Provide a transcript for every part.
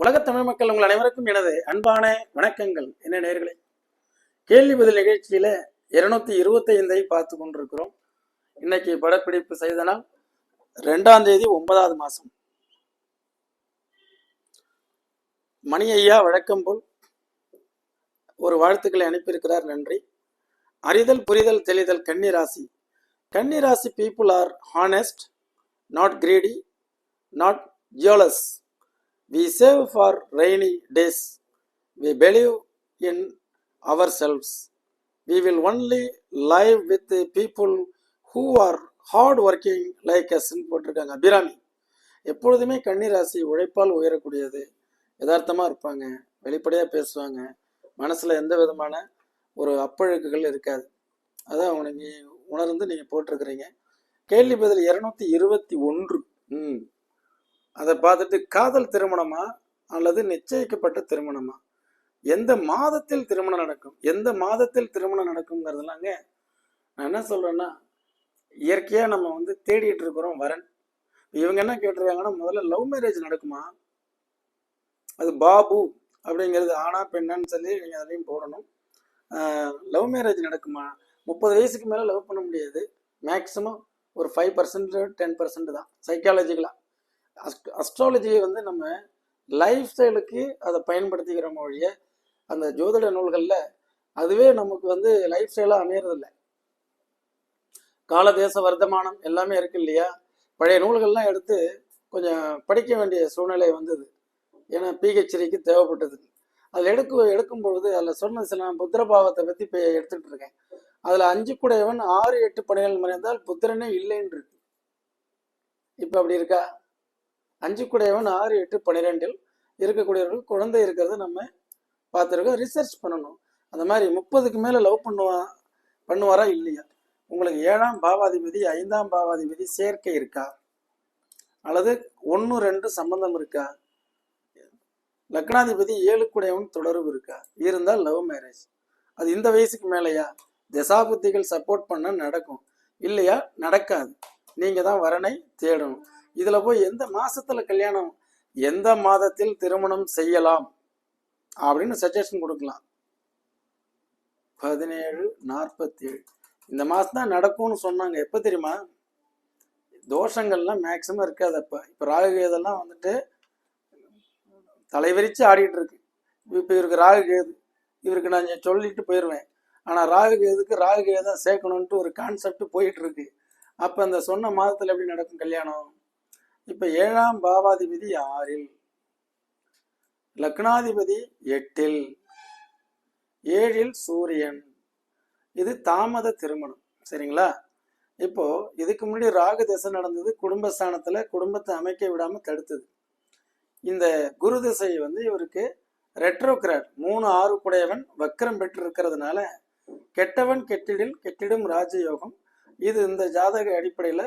உலகத் தமிழ் மக்கள் உங்கள் அனைவருக்கும் எனது அன்பான வணக்கங்கள். என்ன நேர்களே கேள்வி பதில் நிகழ்ச்சியில இருநூத்தி இருபத்தி ஐந்தை பார்த்து கொண்டிருக்கிறோம். இன்னைக்கு படப்பிடிப்பு செய்த நாள் ரெண்டாம் தேதி ஒன்பதாவது மாசம். மணி ஐயா வழக்கம் போல் ஒரு வாழ்த்துக்களை அனுப்பியிருக்கிறார். நன்றி. அறிதல் புரிதல் தெளிதல் கன்னிராசி கன்னிராசி people are honest not greedy not jealous we save for rainy days we believe in our We we will only live with people who are hard working like அஸ்ன்னு போட்டிருக்காங்க. அபிராமி எப்பொழுதுமே கன்னிராசி உழைப்பால் உயரக்கூடியது. யதார்த்தமாக இருப்பாங்க. வெளிப்படையாக பேசுவாங்க. மனசில் எந்த விதமான ஒரு அப்பழுக்குகள் இருக்காது. அதான் நீ உணர்ந்து நீங்கள் போட்டிருக்கிறீங்க. கேள்வி பதில் இரநூத்தி இருபத்தி ஒன்று. ம். அதை பார்த்துட்டு காதல் திருமணமா அல்லது நிச்சயிக்கப்பட்ட திருமணமா? எந்த மாதத்தில் திருமணம் நடக்கும்? எந்த மாதத்தில் திருமணம் நடக்குங்கிறதுலாங்க நான் என்ன சொல்றேன்னா இயற்கையாக நம்ம வந்து தேடிட்டு இருக்கிறோம் வரன். இவங்க என்ன கேட்டிருக்காங்கன்னா முதல்ல லவ் மேரேஜ் நடக்குமா? அது பாபு அப்படிங்கிறது ஆனா பெண்ணான்னு சொல்லி நீங்கள் அதையும் போடணும். லவ் மேரேஜ் நடக்குமா? முப்பது வயசுக்கு மேலே லவ் பண்ண முடியாது. மேக்ஸிமம் ஒரு ஃபைவ் பர்சன்ட் டென் பர்சன்ட் தான். சைக்காலஜிக்கலாக அஸ்ட் அஸ்ட்ராலஜியை வந்து நம்ம லைஃப் ஸ்டைலுக்கு அதை பயன்படுத்திக்கிற மொழிய அந்த ஜோதிட நூல்களில் அதுவே நமக்கு வந்து லைஃப் ஸ்டைலாக அமையறதில்ல. காலதேச வர்த்தமானம் எல்லாமே இருக்கு இல்லையா? பழைய நூல்கள்லாம் எடுத்து கொஞ்சம் படிக்க வேண்டிய சூழ்நிலை வந்தது. ஏன்னா பிஹெச்டிக்கு தேவைப்பட்டது. அதில் எடுக்க எடுக்கும் பொழுது அதில் சொன்ன சில புத்திரபாவத்தை பற்றி இப்போ எடுத்துகிட்டு இருக்கேன். அதில் அஞ்சு குடையவன் ஆறு எட்டு பணிகள் மறைந்தால் புத்திரனே இல்லைன்னு இருக்கு. இப்போ அப்படி இருக்கா? அஞ்சு குடையவன் ஆறு எட்டு பன்னிரெண்டில் இருக்கக்கூடியவர்கள் குழந்தை இருக்கிறத நம்ம பார்த்துருக்கோம். ரிசர்ச் பண்ணணும். அந்த மாதிரி முப்பதுக்கு மேலே லவ் பண்ணுவா பண்ணுவாரா இல்லையா? உங்களுக்கு ஏழாம் பாவாதிபதி ஐந்தாம் பாவாதிபதி சேர்க்கை இருக்கா? அல்லது ஒன்று ரெண்டு சம்பந்தம் இருக்கா? லக்னாதிபதி ஏழு குடையவன் தொடர்பு இருக்கா? இருந்தால் லவ் மேரேஜ் அது இந்த வயசுக்கு மேலேயா? தசாபுத்திகள் சப்போர்ட் பண்ண நடக்கும். இல்லையா? நடக்காது. நீங்கள் தான் வரனை தேடணும். இதுல போய் எந்த மாசத்துல கல்யாணம்? எந்த மாதத்தில் திருமணம் செய்யலாம்? அப்படின்னு சஜஷன் கொடுக்கலாம். பதினேழு நாற்பத்தி ஏழு இந்த மாசம் தான் நடக்கும்னு சொன்னாங்க. எப்ப தெரியுமா? தோஷங்கள்லாம் மேக்சிமம் இருக்காது அப்ப. இப்ப ராகு இதெல்லாம் வந்துட்டு தலைவிரிச்சு ஆடிட்டு இருக்கு. இப்ப இவருக்கு ராகு கேது. இவருக்கு நான் சொல்லிட்டு போயிடுவேன் ஆனா ராகு கேதுக்கு ராகு கேதான் சேர்க்கணும்ட்டு ஒரு கான்செப்ட் போயிட்டு இருக்கு. அப்ப அந்த சொன்ன மாதத்துல எப்படி நடக்கும் கல்யாணம்? இப்ப ஏழாம் பாவாதிபதி ஆறில் லக்னாதிபதி எட்டில் ஏழில் சூரியன். இது தாமத திருமணம் சரிங்களா? இப்போ இதுக்கு முன்னாடி ராகு திசை நடந்தது குடும்பஸ்தானத்துல குடும்பத்தை அமைக்க விடாம தடுத்தது. இந்த குரு திசை வந்து இவருக்கு ரெட்ரோகிராட் மூணு ஆறு குடையவன் வக்கரம் பெற்று இருக்கிறதுனால கெட்டவன் கெட்டிடில் கெட்டிடும் ராஜயோகம். இது இந்த ஜாதக அடிப்படையில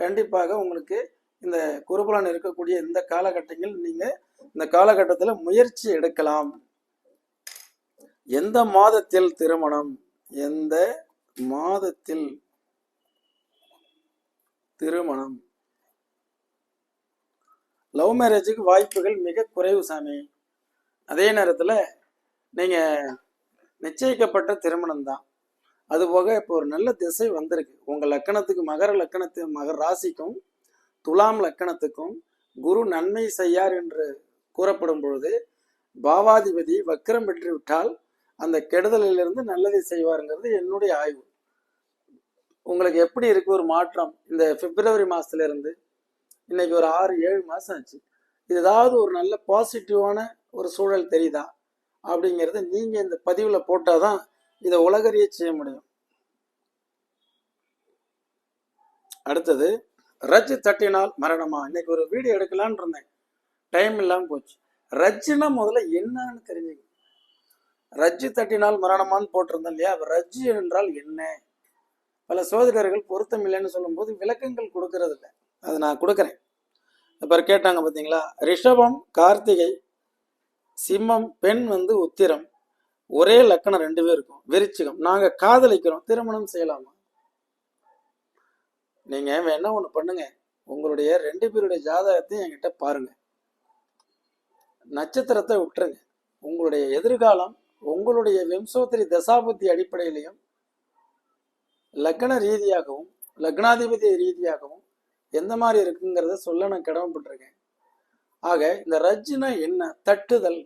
கண்டிப்பாக உங்களுக்கு இந்த குருபலன் இருக்கக்கூடிய இந்த காலகட்டங்கள் நீங்க இந்த காலகட்டத்தில் முயற்சி எடுக்கலாம். எந்த மாதத்தில் திருமணம்? எந்த மாதத்தில் திருமணம்? லவ் மேரேஜுக்கு வாய்ப்புகள் மிக குறைவு சாமி. அதே நேரத்தில் நீங்கள் நிச்சயிக்கப்பட்ட திருமணம் தான். அதுபோக இப்போ ஒரு நல்ல திசை வந்திருக்கு. உங்கள் லக்கணத்துக்கு மகர லக்கணத்து மகர ராசிக்கும் துலாம் லக்கணத்துக்கும் குரு நன்மை செய்யார் என்று கூறப்படும் பொழுது பாவாதிபதி வக்கரம் பெற்று விட்டால் அந்த கெடுதலிலிருந்து நல்லதை செய்வாருங்கிறது என்னுடைய ஆய்வு. உங்களுக்கு எப்படி இருக்கு ஒரு மாற்றம்? இந்த பிப்ரவரி மாசத்துல இருந்து இன்னைக்கு ஒரு ஆறு ஏழு மாசம் ஆச்சு. இது ஏதாவது ஒரு நல்ல பாசிட்டிவான ஒரு சூழல் தெரியுதா? அப்படிங்கிறத நீங்க இந்த பதிவுல போட்டாதான் இதை உலகறிய செய்ய முடியும். அடுத்தது ரஜ் தட்டினால் மரணமா? இன்னைக்கு ஒரு வீடியோ எடுக்கலான்னு இருந்தேன். டைம் இல்லாமல் போச்சு. ரஜ்ஜுனா முதல்ல என்னன்னு தெரிஞ்சுக்க ரஜ்ஜு தட்டினால் மரணமான்னு போட்டிருந்தேன் இல்லையா? ரஜ்ஜு என்றால் என்ன? பல சோதகர்கள் பொருத்தம் இல்லைன்னு சொல்லும்போது விளக்கங்கள் கொடுக்கறது இல்லை. அதை நான் கொடுக்குறேன். இப்போ கேட்டாங்க பார்த்தீங்களா ரிஷபம் கார்த்திகை சிம்மம் பெண் வந்து உத்திரம். ஒரே லக்கணம் ரெண்டு பேர் இருக்கும் விருச்சிகம். நாங்கள் காதலிக்கிறோம். திருமணம் செய்யலாமா? நீங்க வேணா ஒண்ணு பண்ணுங்க. உங்களுடைய ரெண்டு பேருடைய ஜாதகத்தையும் என்கிட்ட பாருங்க. நட்சத்திரத்தை விட்டுருங்க. உங்களுடைய எதிர்காலம் உங்களுடைய விம்சோத்திரி தசாபுத்தி அடிப்படையிலையும் லக்ன ரீதியாகவும் லக்னாதிபதி ரீதியாகவும் எந்த மாதிரி இருக்குங்கிறத சொல்ல நான் கடமைப்பட்டிருக்கேன். ஆக இந்த ரஜ்ஜுனா என்ன? தட்டுதல்.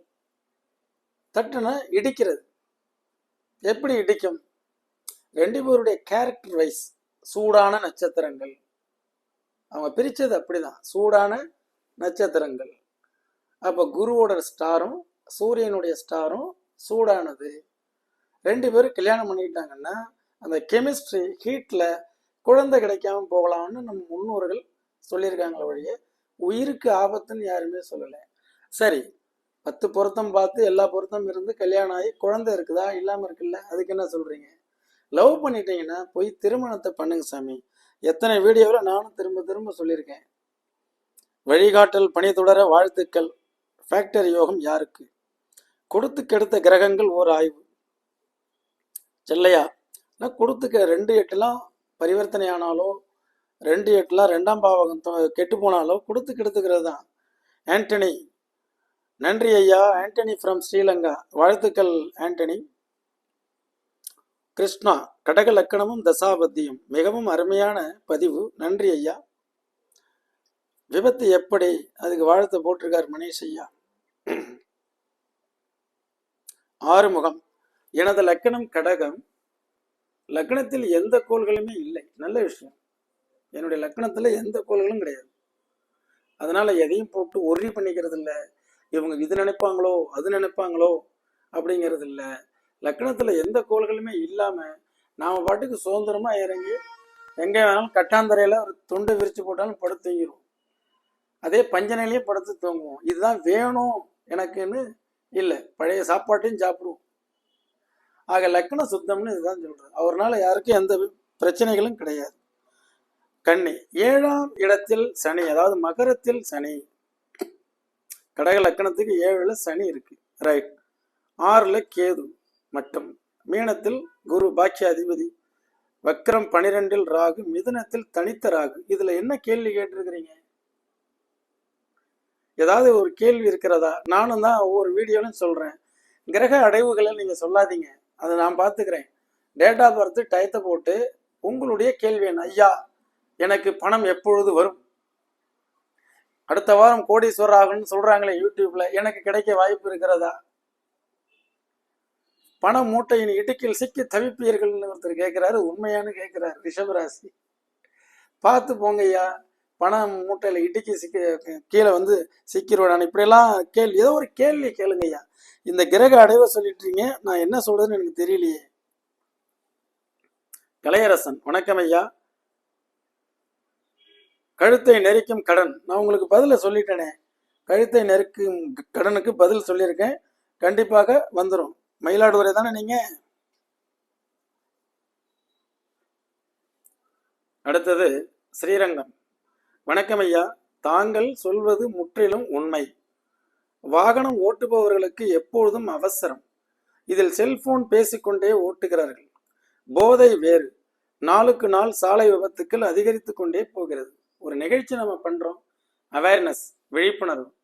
தட்டுனா இடிக்கிறது. எப்படி இடிக்கும்? ரெண்டு பேருடைய கேரக்டர் வைஸ் சூடான நட்சத்திரங்கள். அவங்க பிரித்தது அப்படிதான். சூடான நட்சத்திரங்கள். அப்போ குருவோட ஸ்டாரும் சூரியனுடைய ஸ்டாரும் சூடானது. ரெண்டு பேரும் கல்யாணம் பண்ணிக்கிட்டாங்கன்னா அந்த கெமிஸ்ட்ரி ஹீட்டில் குழந்தை கிடைக்காம போகலாம்னு நம்ம முன்னோர்கள் சொல்லியிருக்காங்களே ஒழிய உயிருக்கு ஆபத்துன்னு யாருமே சொல்லலை. சரி பத்து பொருத்தம் பார்த்து எல்லா பொருத்தம் இருந்து கல்யாணம் ஆகி குழந்தை இருக்குதா? இல்லாமல் இருக்குல்ல. அதுக்கு என்ன சொல்கிறீங்க லவ் பண்ணிட்டீங்கன்னா போய் திருமணத்தை பண்ணுங்க சாமி. எத்தனை வீடியோவில் நானும் திரும்ப திரும்ப சொல்லியிருக்கேன். வழிகாட்டல் பணி தொடர வாழ்த்துக்கள். ஃபேக்டரி யோகம் யாருக்கு? கொடுத்து கெடுத்த கிரகங்கள் ஓர் ஆய்வு. செல்லையா நான் கொடுத்துக்க ரெண்டு எட்டுலாம் பரிவர்த்தனை ஆனாலோ ரெண்டு எட்டுலாம் ரெண்டாம் பாவகம் கெட்டு போனாலோ கொடுத்து கெடுத்துக்கிறது தான். ஆண்டனி நன்றி ஐயா ஆண்டனி ஃப்ரம் ஸ்ரீலங்கா. வாழ்த்துக்கள் ஆண்டனி. கிருஷ்ணா கடக லக்கணமும் தசாபத்தியும் மிகவும் அருமையான பதிவு. நன்றி ஐயா. விபத்து எப்படி? அதுக்கு வாழ்த்து போட்டிருக்கார் மனேஷ் ஐயா. ஆறுமுகம். எனது லக்கணம் கடகம். லக்னத்தில் எந்த கோள்களுமே இல்லை. நல்ல விஷயம். என்னுடைய லக்கணத்தில் எந்த கோள்களும் கிடையாது. அதனால எதையும் போட்டு ஒரி பண்ணிக்கிறது இல்லை இவங்க இது நினைப்பாங்களோ அது நினைப்பாங்களோ அப்படிங்கிறது இல்லை லக்னத்தில் எந்த கோள்களுமே இல்லாமல் நாம் பாட்டுக்கு சுதந்திரமாக இறங்கி எங்கே வேணாலும் கட்டாந்தரையில் ஒரு துண்டு விரித்து போட்டாலும் படுத்து தூங்கிடுவோம் அதே பஞ்சனையிலேயே படுத்து தூங்குவோம். இதுதான் வேணும் எனக்குன்னு இல்லை. பழைய சாப்பாட்டையும் சாப்பிடுவோம். ஆக லக்ன சுத்தம்னு இதுதான் சொல்கிறார் அவர்னால யாருக்கும் எந்த பிரச்சனைகளும் கிடையாது. கன்னி ஏழாம் இடத்தில் சனி அதாவது மகரத்தில் சனி. கடக லக்கணத்துக்கு ஏழில் சனி இருக்கு. ரைட் ஆறில் கேது. மட்டும் மீனத்தில் குரு பாக்கியாதிபதி வக்ரம் பனிரெண்டில் ராகு மிதுனத்தில் தனித்த ராகு. இதுல என்ன கேள்வி கேட்டிருக்கிறீங்க? ஏதாவது ஒரு கேள்வி இருக்கிறதா? நானும் தான் ஒவ்வொரு வீடியோலையும் சொல்றேன். கிரக அடைவுகளை நீங்க சொல்லாதீங்க. அதை நான் பார்த்துக்கிறேன். டேட் ஆஃப் பர்த் டயத்தை போட்டு உங்களுடைய கேள்வி என்ன? ஐயா எனக்கு பணம் எப்பொழுது வரும்? அடுத்த வாரம் கோடீஸ்வரர் ஆகணும்னு சொல்றாங்களே யூடியூப்ல. எனக்கு கிடைக்க வாய்ப்பு இருக்கிறதா? பண மூட்டையின் இடுக்கில் சிக்கி தவிப்பீர்கள்னு ஒருத்தர் கேட்குறாரு உண்மையானு கேட்குறாரு ரிஷபராசி பார்த்து போங்க ஐயா பணம் மூட்டையில் இடுக்கி சிக்க கீழே வந்து சிக்கிடுவான் இப்படியெல்லாம் கேள்வி ஏதோ ஒரு கேள்வி கேளுங்க ஐயா இந்த கிரக அடைவை சொல்லிட்டீங்க நான் என்ன சொல்றதுன்னு எனக்கு தெரியலையே. கலையரசன் வணக்கம் ஐயா. கழுத்தை நெரிக்கும் கடன். நான் உங்களுக்கு பதில சொல்லிட்டேனே. கழுத்தை நெருக்கும் கடனுக்கு பதில் சொல்லியிருக்கேன். கண்டிப்பாக வந்துடும் மயிலாடுதுறை தானே நீங்க? அடுத்தது ஸ்ரீரங்கம். வணக்கம் ஐயா. தாங்கள் சொல்வது முற்றிலும் உண்மை. வாகனம் ஓட்டுபவர்களுக்கு எப்பொழுதும் அவசரம். இதில் செல்போன் பேசிக்கொண்டே ஓட்டுகிறார்கள். போதை வேறு. நாளுக்கு நாள் சாலை விபத்துக்கள் அதிகரித்து கொண்டே போகிறது. ஒரு நிகழ்ச்சி நம்ம பண்றோம். அவேர்னஸ் விழிப்புணர்வு.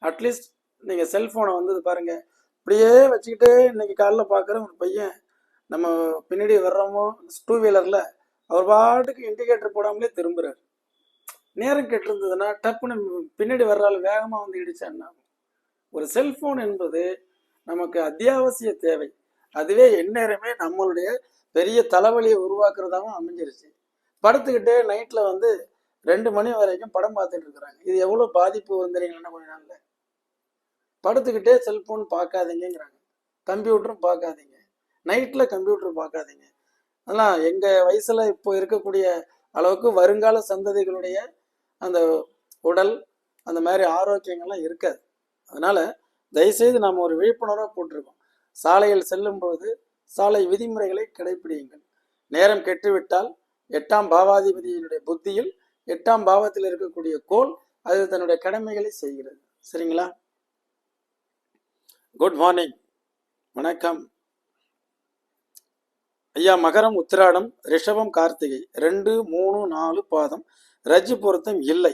அட்லீஸ்ட் நீங்க செல்போனை வந்து பாருங்க. இப்படியே வச்சுக்கிட்டு இன்னைக்கு காலைல பார்க்குற ஒரு பையன் நம்ம பின்னாடி வர்றோமோ டூ வீலரில் அவர் பாட்டுக்கு இண்டிகேட்டர் போடாமலே திரும்புறாரு. நேரம் கெட்டிருந்ததுன்னா டப்புன்னு பின்னாடி வர்றாள் வேகமாக வந்து இடிச்சான்னா ஒரு செல்ஃபோன் என்பது நமக்கு அத்தியாவசிய தேவை. அதுவே எந்நேரமே நம்மளுடைய பெரிய தலைவலியை உருவாக்குறதாகவும் அமைஞ்சிருச்சு. படுத்துக்கிட்டே நைட்டில் வந்து ரெண்டு மணி வரைக்கும் படம் பார்த்துட்டு இருக்கிறாங்க. இது எவ்வளோ பாதிப்பு வந்துடுறீங்களா கொஞ்ச நாளில். படுத்துக்கிட்டே செல்போன் பார்க்காதீங்கிறாங்க கம்ப்யூட்டரும் பார்க்காதீங்க. நைட்டில் கம்ப்யூட்டர் பார்க்காதீங்க. அதெல்லாம் எங்கள் வயசில் இப்போ இருக்கக்கூடிய அளவுக்கு வருங்கால சந்ததிகளுடைய அந்த உடல் அந்த மாதிரி ஆரோக்கியங்கள்லாம் இருக்காது. அதனால் தயவுசெய்து நாம் ஒரு விழிப்புணர்வாக போட்டிருக்கோம். சாலையில் செல்லும் பொழுது சாலை விதிமுறைகளை கடைபிடியுங்கள் நேரம் கெட்டுவிட்டால் எட்டாம் பாவாதிபதியினுடைய புத்தியில் எட்டாம் பாவத்தில் இருக்கக்கூடிய கோல் அது தன்னுடைய கடமைகளை செய்கிறது. சரிங்களா? குட் மார்னிங் வணக்கம். ஐயா மகரம் உத்திராடம் ரிஷபம் கார்த்திகை. ரெண்டு மூணு நாலு பாதம். ரஜி பொருத்தம் இல்லை.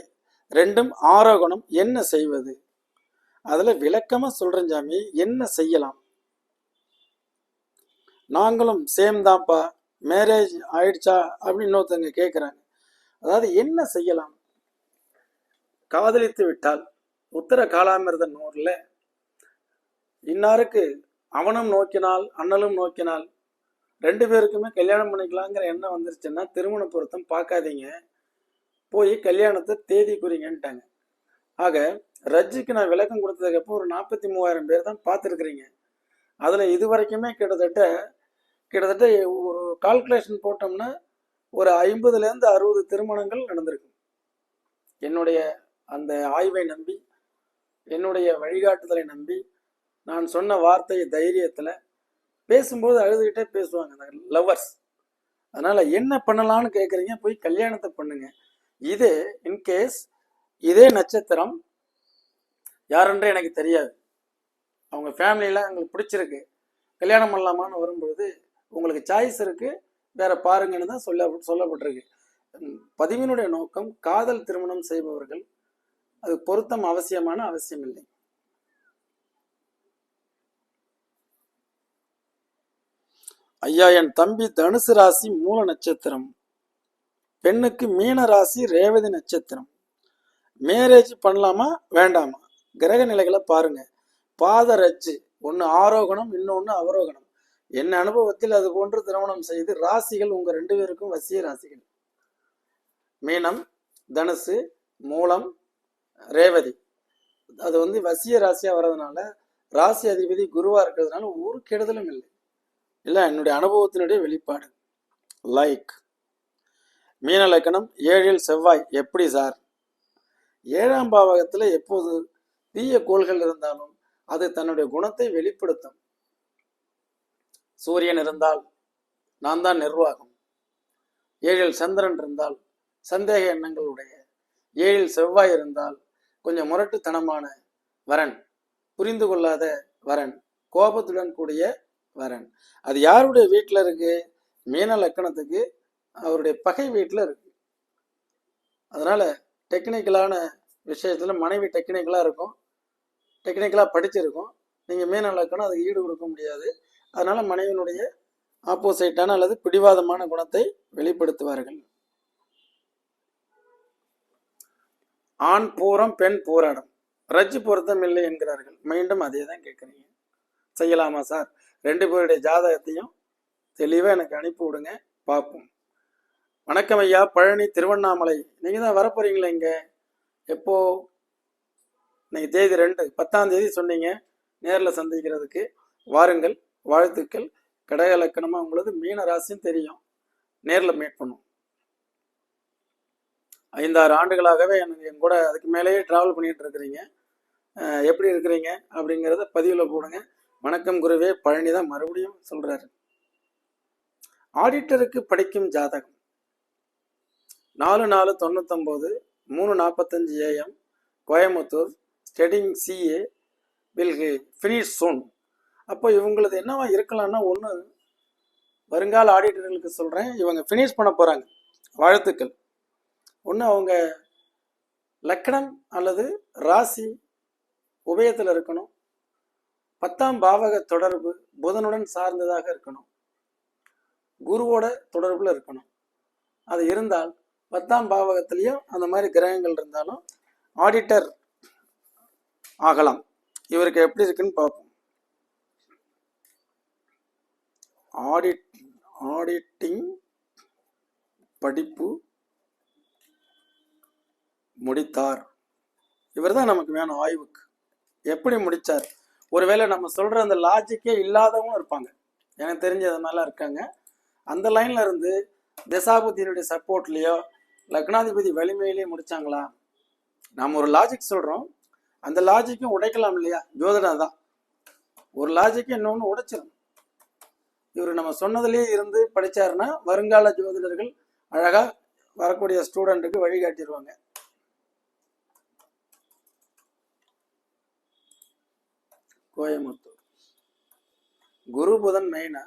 ரெண்டும் ஆரோகணம். என்ன செய்வது? அதுல விளக்கமா சொல்றேன் சாமி. என்ன செய்யலாம்? நாங்களும் சேம் தான்ப்பா மேரேஜ் ஆயிடுச்சா அப்படின்னு இன்னொருத்தங்க கேட்குறாங்க அதாவது என்ன செய்யலாம்? காதலித்து விட்டால் உத்தர காலாமிரத நூறில் இன்னாருக்கு அவனும் நோக்கினால் அண்ணலும் நோக்கினால் ரெண்டு பேருக்குமே கல்யாணம் பண்ணிக்கலாங்கிற எண்ணம் வந்துருச்சுன்னா திருமண பொருத்தம் பார்க்காதீங்க. போய் கல்யாணத்தை தேதி குறிங்கன்ட்டாங்க. ஆக ரஜிக்கு நான் விளக்கம் கொடுத்ததுக்கப்புறம் ஒரு நாற்பத்தி மூவாயிரம் பேர் தான் பார்த்துருக்குறீங்க. அதில் இது வரைக்குமே கிட்டத்தட்ட கிட்டத்தட்ட ஒரு கால்குலேஷன் போட்டோம்னா ஒரு ஐம்பதுலேருந்து அறுபது திருமணங்கள் நடந்திருக்கு என்னுடைய அந்த ஆய்வை நம்பி என்னுடைய வழிகாட்டுதலை நம்பி நான் சொன்ன வார்த்தை தைரியத்தில் பேசும்போது அழுதுகிட்டே பேசுவாங்க அந்த லவ்வர்ஸ் அதனால் என்ன பண்ணலான்னு கேட்குறீங்க போய் கல்யாணத்தை பண்ணுங்க. இதே இன்கேஸ் இதே நட்சத்திரம் யாருன்றே எனக்கு தெரியாது. அவங்க ஃபேமிலியில் எங்களுக்கு பிடிச்சிருக்கு. கல்யாணம் பண்ணலாமான்னு வரும்பொழுது உங்களுக்கு சாய்ஸ் இருக்குது வேற பாருங்கன்னு தான் சொல்ல சொல்லப்பட்டிருக்கு. பதிவினுடைய நோக்கம் காதல் திருமணம் செய்பவர்கள் அது பொருத்தம் அவசியமான அவசியம் இல்லை. ஐயா என் தம்பி தனுசு ராசி மூல நட்சத்திரம். பெண்ணுக்கு மீன ராசி ரேவதி நட்சத்திரம். மேரேஜ் பண்ணலாமா வேண்டாமா? கிரக நிலைகளை பாருங்க. பாத ரஜ்ஜு ஒன்று ஆரோகணம் இன்னொன்று அவரோகணம். என் அனுபவத்தில் அது போன்று திருமணம் செய்து ராசிகள் உங்கள் ரெண்டு பேருக்கும் வசிய ராசிகள். மீனம் தனுசு மூலம் ரேவதி. அது வந்து வசிய ராசியாக வர்றதுனால ராசி அதிபதி குருவாக இருக்கிறதுனால ஒரு கெடுதலும் இல்லை. இல்லை என்னுடைய அனுபவத்தினுடைய வெளிப்பாடு. லைக் மீன லக்கணம் ஏழில் செவ்வாய். எப்படி சார்? ஏழாம் பாவகத்தில் எப்போது தீய கோள்கள் இருந்தாலும் அது தன்னுடைய குணத்தை வெளிப்படுத்தும். சூரியன் இருந்தால் நான் தான் நிர்வாகம். ஏழில் சந்திரன் இருந்தால் சந்தேக எண்ணங்களுடைய ஏழில் செவ்வாய் இருந்தால் கொஞ்சம் முரட்டுத்தனமான வரன். புரிந்து கொள்ளாத வரன். கோபத்துடன் கூடிய வரன். அது யாருடைய வீட்டில் இருக்கு? மீன லக்கணத்துக்கு அவருடைய பகை வீட்டில் இருக்கு. அதனால டெக்னிக்கலான விஷயத்தில் மனைவி டெக்னிக்கலாக இருக்கும். டெக்னிக்கலாக படிச்சிருக்கும். நீங்கள் மீன லக்கணம் அதுக்கு ஈடு கொடுக்க முடியாது. அதனால மனைவியினுடைய ஆப்போசிட்டான அல்லது பிடிவாதமான குணத்தை வெளிப்படுத்துவார்கள். ஆண் பூரம் பெண் போராடம். ரஜ்ஜு பொருத்தம் இல்லை என்கிறார்கள். மீண்டும் அதே தான் கேட்குறீங்க. செய்யலாமா சார்? ரெண்டு பேருடைய ஜாதகத்தையும் தெளிவாக எனக்கு அனுப்பி விடுங்க. பார்ப்போம். வணக்கம் ஐயா. பழனி திருவண்ணாமலை. நீங்கள் தான் வரப்போறீங்களா இங்கே? எப்போ? இன்னைக்கு தேதி ரெண்டு. பத்தாம் தேதி சொன்னீங்க. நேரில் சந்திக்கிறதுக்கு. வாருங்கள். வாழ்த்துக்கள். கடக லக்கணமாக உங்களது மீன ராசியும் தெரியும். நேரில் மீட் பண்ணும் ஐந்தாறு ஆண்டுகளாகவே எனக்கு என் கூட அதுக்கு மேலேயே ட்ராவல் பண்ணிகிட்டு இருக்கிறீங்க. எப்படி இருக்கிறீங்க அப்படிங்கிறத பதிவில் போடுங்க. வணக்கம் குருவே பழனி தான் மறுபடியும் சொல்றாரு. ஆடிட்டருக்கு படிக்கும் ஜாதகம். நாலு நாலு தொண்ணூத்தொம்போது மூணு நாற்பத்தஞ்சு AM Coimbatore studying CA will finish soon அப்போ இவங்களது என்னவா இருக்கலாம்னா ஒன்று வருங்கால ஆடிட்டர்களுக்கு சொல்கிறேன் இவங்க ஃபினிஷ் பண்ண போகிறாங்க வாழ்த்துக்கள். ஒன்று அவங்க லக்கணம் அல்லது ராசி உபயத்தில் இருக்கணும். பத்தாம் பாவக தொடர்பு புதனுடன் சார்ந்ததாக இருக்கணும். குருவோட தொடர்புல இருக்கணும். அது இருந்தால் பத்தாம் பாவகத்திலையும் அந்த மாதிரி கிரகங்கள் இருந்தாலும் ஆடிட்டர் ஆகலாம். இவருக்கு எப்படி இருக்குன்னு பார்ப்போம். ஆடிட் ஆடிட்டிங் படிப்பு முடித்தார். இவர் தான் நமக்கு வேணும் ஆய்வுக்கு. எப்படி முடித்தார் ஒருவேளை நம்ம சொல்ற அந்த லாஜிக்கே இல்லாதவங்களும் இருப்பாங்க. எனக்கு தெரிஞ்சது மாதிரிலாம் இருக்காங்க. அந்த லைன்ல இருந்து தசாபதியினுடைய சப்போர்ட்லயோ லக்னாதிபதி வலிமையிலேயே முடிச்சாங்களா? நாம் ஒரு லாஜிக் சொல்றோம். அந்த லாஜிக்கும் உடைக்கலாம் இல்லையா? ஜோதிடம் தான் ஒரு லாஜிக்கு இன்னொன்று உடைச்சிடும் இவர் நம்ம சொன்னதுலேயே இருந்து படிச்சாருன்னா வருங்கால ஜோதிடர்கள் அழகாக வரக்கூடிய ஸ்டூடெண்ட்டுக்கு வழிகாட்டிடுவாங்க கோயம்புத்தூர். குரு புதன் மெயினா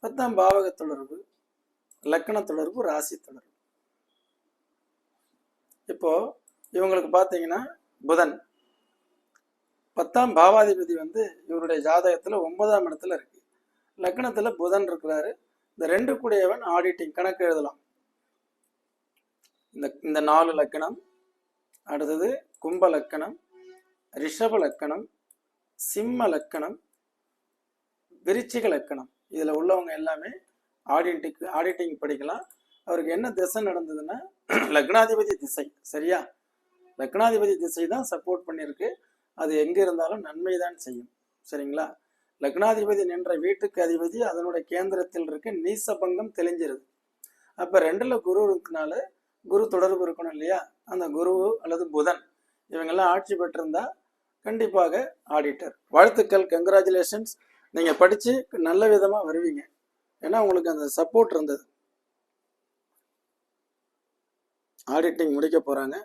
பத்தாம் பாவக தொடர்பு லக்கண தொடர்பு ராசி தொடர்பு. இப்போ இவங்களுக்கு பார்த்தீங்கன்னா புதன். பத்தாம் பாவாதிபதி வந்து இவருடைய ஜாதகத்துல ஒன்பதாம் இடத்துல இருக்கு. லக்னத்துல புதன் இருக்கிறாரு. இந்த ரெண்டு கூடியவன் ஆடிட்டிங் கணக்கு எழுதலாம். இந்த இந்த நாலு லக்கணம் அடுத்தது கும்ப லக்கணம் ரிஷப லக்கணம் சிம்ம லக்கணம் விருச்சிக லக்கணம் இதில் உள்ளவங்க எல்லாமே ஆடிட்டிங் ஆடிட்டிங் படிக்கலாம். அவருக்கு என்ன திசை நடந்ததுன்னா லக்னாதிபதி திசை சரியா? லக்னாதிபதி திசை தான் சப்போர்ட் பண்ணியிருக்கு. அது எங்கே இருந்தாலும் நன்மை தான் செய்யும். சரிங்களா? லக்னாதிபதி நின்ற வீட்டுக்கு அதிபதி அதனுடைய கேந்திரத்தில் இருக்க நீசபங்கம் தெளிஞ்சிருது. அப்போ ரெண்டில் குரு இருக்கனால குரு தொடர்பு இருக்கணும் இல்லையா? அந்த குரு அல்லது புதன் இவங்கெல்லாம் ஆட்சி பெற்றிருந்தா கண்டிப்பாக ஆடிட்டர் வாழ்த்துக்கள் கங்க்ராச்சுலேஷன்ஸ் நீங்கள் படித்து நல்ல விதமாக வருவீங்க. ஏன்னா உங்களுக்கு அந்த சப்போர்ட் இருந்தது. ஆடிட்டிங் முடிக்க போகிறாங்க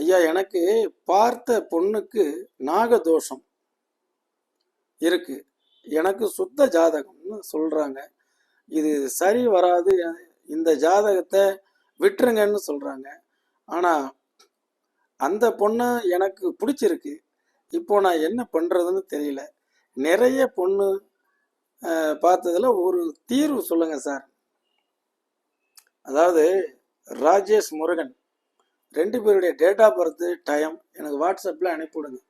ஐயா எனக்கு பார்த்த பொண்ணுக்கு நாகதோஷம் இருக்கு. எனக்கு சுத்த ஜாதகம்னு சொல்கிறாங்க இது சரி வராது. இந்த ஜாதகத்தை விட்டுருங்கன்னு சொல்கிறாங்க ஆனா அந்த பொண்ணு எனக்கு பிடிச்சிருக்கு. இப்போ நான் என்ன பண்றதுன்னு தெரியல. நிறைய பொண்ணு பார்த்ததில் பார்த்ததுல ஒரு தீர்வு சொல்லுங்க சார். அதாவது ராஜேஷ் முருகன். ரெண்டு பேருடைய டேட் ஆஃப் பர்த் டைம் எனக்கு வாட்ஸ்அப்பில் அனுப்பிவிடுங்க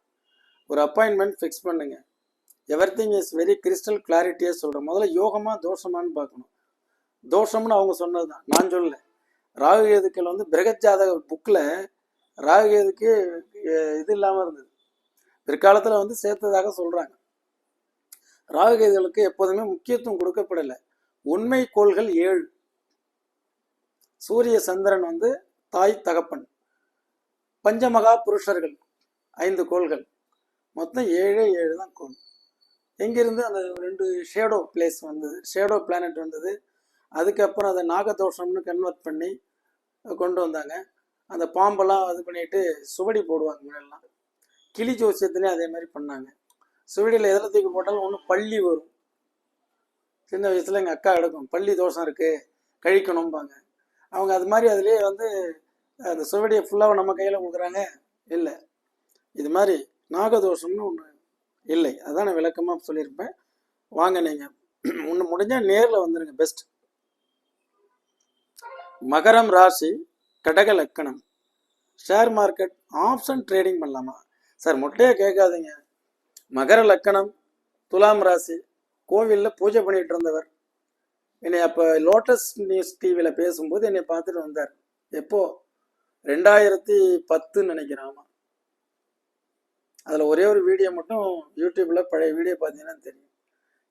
ஒரு அப்பாயின்மெண்ட் ஃபிக்ஸ் பண்ணுங்க. Everything is very crystal கிளாரிட்டியாக சொல்கிறேன் முதல்ல யோகமாக தோஷமான்னு பார்க்கணும். தோஷம்னு அவங்க சொன்னது தான் நான் சொல்லலை. ராகுகேதுக்கள் வந்து பிரகத் ஜாதக புக்கில் ராகுகேதுக்கு இது இல்லாமல் இருந்தது. பிற்காலத்தில் வந்து சேர்த்ததாக சொல்கிறாங்க ராகுகேதுகளுக்கு எப்போதுமே முக்கியத்துவம் கொடுக்கப்படலை. உண்மை கோள்கள் ஏழு. சூரிய சந்திரன் வந்து தாய் தகப்பன். பஞ்சமகா புருஷர்கள் ஐந்து கோள்கள். மொத்தம் ஏழே ஏழு தான் கோள். எங்கிருந்து அந்த ரெண்டு ஷேடோ பிளேஸ் வந்தது? ஷேடோ பிளானட் வந்தது? அதுக்கப்புறம் அதை நாகதோஷம்னு கன்வெர்ட் பண்ணி கொண்டு வந்தாங்க. அந்த பாம்பெல்லாம் இது பண்ணிட்டு சுவடி போடுவாங்க முன்னெல்லாம் கிளி ஜோசியத்துலேயும் அதே மாதிரி பண்ணாங்க. சுவடியில் எதில் தூக்கி போட்டாலும் ஒன்று பள்ளி வரும். சின்ன வயசில் எங்கள் அக்கா எடுக்கும். பள்ளி தோஷம் இருக்குது கழிக்கணும்பாங்க. அவங்க அது மாதிரி அதுலேயே வந்து அந்த சுவடியை ஃபுல்லாக நம்ம கையில் கொடுக்குறாங்க? இல்லை. இது மாதிரி நாகதோஷம்னு ஒன்று இல்லை. அதான் நான் விளக்கமாக சொல்லியிருப்பேன். வாங்க நீங்கள் ஒன்று முடிஞ்சால் நேரில் வந்துடுங்க பெஸ்ட் மகரம் ராசி கடக லக்கணம். ஷேர் மார்க்கெட் ஆப்ஷன் ட்ரேடிங் பண்ணலாமா? சார் மொட்டையாக கேட்காதீங்க. மகர லக்கணம் துலாம் ராசி கோவிலில் பூஜை பண்ணிட்டு இருந்தவர். என்னை அப்போ லோட்டஸ் நியூஸ் டிவியில் பேசும்போது என்னை பார்த்துட்டு வந்தார். எப்போ? ரெண்டாயிரத்தி பத்துன்னு நினைக்கிறாமா அதில் ஒரே ஒரு வீடியோ மட்டும் யூடியூப்பில் பழைய வீடியோ பார்த்தீங்கன்னா தெரியும்.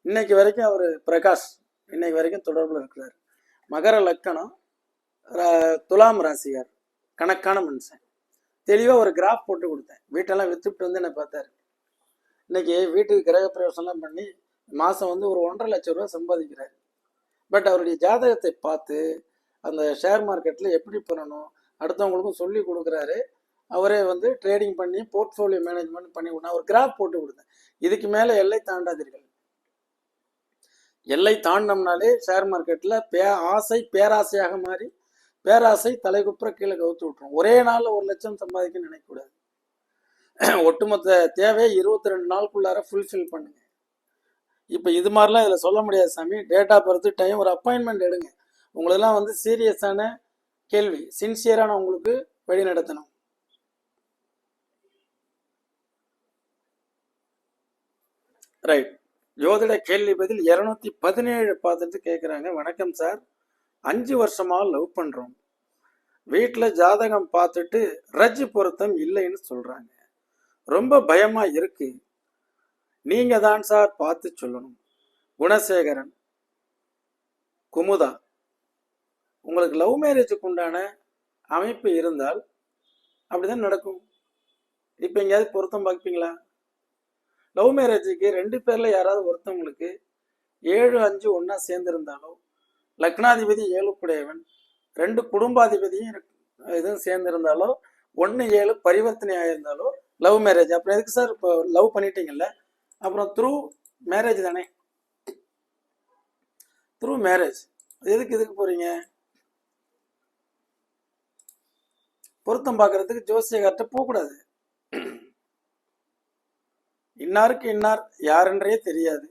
இன்னைக்கு வரைக்கும் அவர் பிரகாஷ். இன்னைக்கு வரைக்கும் தொடர்பில் இருக்கிறார். மகர லக்கணம் துலாம் ராசியார் கணக்கான மனுஷன். தெளிவாக ஒரு கிராஃப் போட்டு கொடுத்தேன். வீட்டெல்லாம் வித்துட்டு வந்து என்னை பார்த்தாரு. இன்னைக்கு வீட்டுக்கு கிரக பிரவேசம்லாம் பண்ணி மாதம் வந்து ஒரு ஒன்றரை லட்சம் ரூபா சம்பாதிக்கிறார். பட் அவருடைய ஜாதகத்தை பார்த்து அந்த ஷேர் மார்க்கெட்டில் எப்படி பண்ணணும் அடுத்தவங்களுக்கும் சொல்லி கொடுக்குறாரு. அவரே வந்து ட்ரேடிங் பண்ணி போர்ட்ஃபோலியோ மேனேஜ்மெண்ட் பண்ணி நான் ஒரு கிராஃப் போட்டு கொடுத்தேன். இதுக்கு மேலே எல்லை தாண்டாதீர்கள். எல்லை தாண்டினோம்னாலே ஷேர் மார்க்கெட்டில் பே ஆசை பேராசையாக மாறி பேராசை தலைகுப்புற கீழே கவுத்து விட்டுரும். ஒரே நாளில் ஒரு லட்சம் சம்பாதிக்க நினைக்கக்கூடாது. ஒட்டுமொத்த தேவையை இருபத்தி ரெண்டு நாளுக்குள்ளார ஃபுல்ஃபில் பண்ணுங்க. இப்போ இது மாதிரிலாம் இதில் சொல்ல முடியாது சாமி. டேட்டா பொறுத்து டைம் ஒரு அப்பாயின்மெண்ட் எடுங்க. உங்களெல்லாம் வந்து சீரியஸான கேள்வி சின்சியரான உங்களுக்கு வழி நடத்தணும் ரைட் ஜோதிட கேள்வி பதில் இரநூத்தி பதினேழு பார்த்துட்டு கேட்குறாங்க வணக்கம் சார். அஞ்சு வருஷமா லவ் பண்ணுறோம் வீட்டில் ஜாதகம் பார்த்துட்டு ரஜ் பொருத்தம் இல்லைன்னு சொல்கிறாங்க ரொம்ப பயமாக இருக்கு. நீங்கள் தான் சார் பார்த்து சொல்லணும். குணசேகரன் குமுதா உங்களுக்கு லவ் மேரேஜுக்கு உண்டான அமைப்பு இருந்தால் அப்படிதான் நடக்கும். இப்போ எங்கேயாவது பொருத்தம் பார்ப்பீங்களா? லவ் மேரேஜுக்கு ரெண்டு பேர்ல யாராவது ஒருத்தவங்களுக்கு ஏழு அஞ்சு ஒன்றா சேர்ந்திருந்தாலோ லக்னாதிபதி ஏழுக்குடையவன் ரெண்டு குடும்பாதிபதியும் இதுவும் சேர்ந்திருந்தாலோ ஒன்று ஏழு பரிவர்த்தனை ஆயிருந்தாலோ லவ் மேரேஜ். அப்புறம் எதுக்கு சார் இப்போ லவ் பண்ணிட்டீங்கல்ல? அப்புறம் த்ரூ மேரேஜ் தானே? Through marriage. எதுக்கு இதுக்கு போறீங்க? பொருத்தம் பார்க்கறதுக்கு ஜோசியக்கார்ட்ட போகக்கூடாது. இன்னாருக்கு இன்னார் யாருன்றே தெரியாது.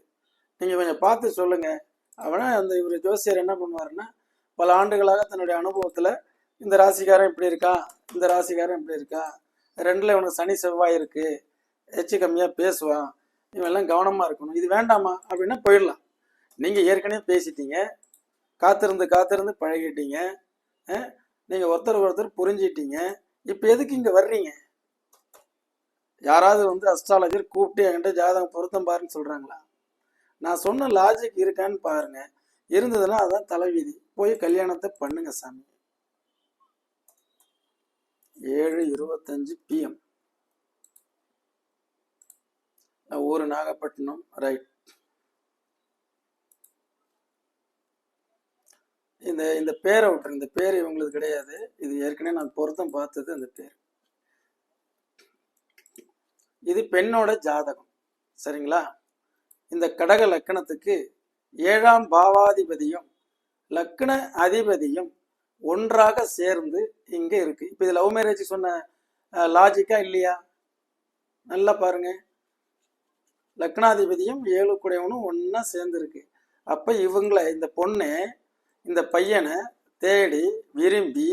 நீங்கள் கொஞ்சம் பார்த்து சொல்லுங்கள் அவனை அந்த இவர் ஜோசியர் என்ன பண்ணுவாருன்னா பல ஆண்டுகளாக தன்னுடைய அனுபவத்தில் இந்த ராசிக்காரன் இப்படி இருக்கா இந்த ராசிக்காரன் இப்படி இருக்கா ரெண்டில் இவனுக்கு சனி செவ்வாய் இருக்கு எச்சு கம்மியாக பேசுவான் இவெல்லாம் கவனமாக இருக்கணும் இது வேண்டாமா அப்படின்னா போயிடலாம். நீங்கள் ஏற்கனவே பேசிட்டீங்க காத்திருந்து காத்திருந்து பழகிட்டீங்க நீங்கள் ஒருத்தர் ஒருத்தர் புரிஞ்சிட்டீங்க இப்போ எதுக்கு இங்கே வர்றீங்க? யாராவது வந்து அஸ்ட்ராலஜர் கூப்பிட்டு என்கிட்ட ஜாதகம் பொருத்தம் பாருன்னு சொல்கிறாங்களா நான் சொன்ன லாஜிக் இருக்கான்னு பாருங்க. இருந்ததுன்னா அதான் தலைவிதி. போய் கல்யாணத்தை பண்ணுங்க சாமி. ஏழு இருபத்தஞ்சு பிஎம் ஊர் நாகப்பட்டினம். ரைட் இந்த இந்த பேரை விட்டுருங்க. இந்த பேர் இவங்களுக்கு கிடையாது. இது ஏற்கனவே நான் பொருத்தம் பார்த்தது அந்த பேர். இது பெண்ணோட ஜாதகம். சரிங்களா? இந்த கடக லக்கணத்துக்கு ஏழாம் பாவாதிபதியும் லக்ன அதிபதியும் ஒன்றாக சேர்ந்து இங்கே இருக்கு. இப்போ இது லவ் மேரேஜ் சொன்ன லாஜிக்கா இல்லையா? நல்லா பாருங்க. லக்னாதிபதியும் ஏழு குடையவனும் ஒன்றா சேர்ந்துருக்கு அப்போ இவங்கள இந்த பொண்ணு இந்த பையனை தேடி விரும்பி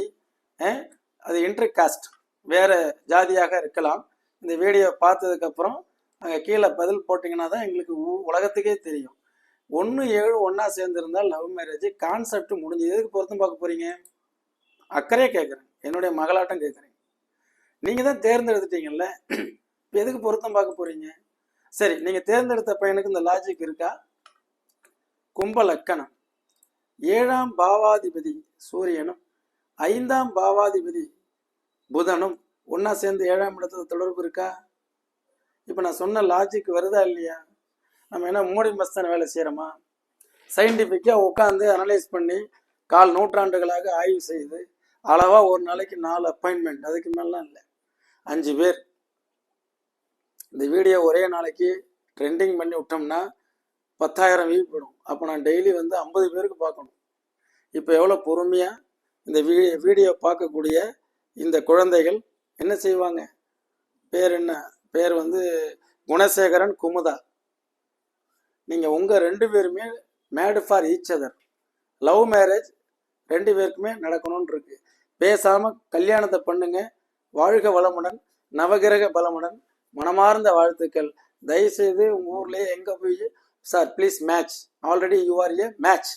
அது இன்டர் காஸ்ட் வேற ஜாதியாக இருக்கலாம். இந்த வீடியோ பார்த்ததுக்கப்புறம் அங்கே கீழே பதில் போட்டிங்கன்னா தான் எங்களுக்கு உ- உலகத்துக்கே தெரியும். ஒன்று ஏழு ஒன்றா சேர்ந்துருந்தால் லவ் மேரேஜ் கான்செப்ட் முடிஞ்சு எதுக்கு பொருத்தம் பார்க்க போறீங்க? அக்கறையே கேட்குறேன் என்னுடைய மகளாட்டம் கேட்குறேன் நீங்கள் தான் தேர்ந்தெடுத்துட்டீங்கல்ல? இப்போ எதுக்கு பொருத்தம் பார்க்க போறீங்க? சரி நீங்கள் தேர்ந்தெடுத்த பையனுக்கு இந்த லாஜிக் இருக்கா? கும்ப லக்கணம். ஏழாம் பாவாதிபதி சூரியனும் ஐந்தாம் பாவாதிபதி புதனும் ஒன்றா சேர்ந்து ஏழாம் இடத்துல தொடர்பு இருக்கா? இப்போ நான் சொன்ன லாஜிக் வருதா இல்லையா? நம்ம என்ன மூடி மஸ்தான வேலை செய்கிறோமா சயின்டிஃபிக்காக உட்காந்து அனலைஸ் பண்ணி கால் நூற்றாண்டுகளாக ஆய்வு செய்து அளவாக ஒரு நாளைக்கு நாலு அப்பாயின்மெண்ட் அதுக்கு மேலாம் இல்லை. அஞ்சு பேர். இந்த வீடியோ ஒரே நாளைக்கு ட்ரெண்டிங் பண்ணி விட்டோம்னா பத்தாயிரம் வியூ போடும். அப்போ நான் டெய்லி வந்து ஐம்பது பேருக்கு பார்க்கணும். இப்போ எவ்வளோ பொறுமையாக இந்த வீ வீடியோ பார்க்கக்கூடிய இந்த குழந்தைகள் என்ன செய்வாங்க? பேர் என்ன? பேர் வந்து குணசேகரன் குமுதா. நீங்கள் உங்கள் ரெண்டு பேருமே made for each other. Love marriage ரெண்டு பேருக்குமே நடக்கணும்னு இருக்கு பேசாமல் கல்யாணத்தை பண்ணுங்க. வாழ்க வளமுடன் நவகிரக பலமுடன் மனமார்ந்த வாழ்த்துக்கள். தயவுசெய்து உங்கள் ஊர்லேயே எங்கே போய் sir please match already you are a match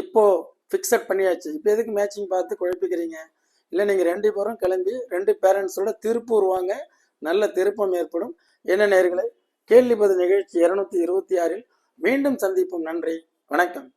இப்போ ஃபிக்ஸட் பண்ணியாச்சு. இப்போ எதுக்கு மேட்சிங் பார்த்து குழப்பிக்கிறீங்க? இல்லை நீங்கள் ரெண்டு பேரும் கிளம்பி ரெண்டு பேரண்ட்ஸோட திருப்பூர் வாங்க. நல்ல திருப்பம் ஏற்படும். என்ன நேர்களை கேள்வி பதில் நிகழ்ச்சி இருநூத்தி இருபத்தி ஆறில் மீண்டும் சந்திப்போம். நன்றி வணக்கம்.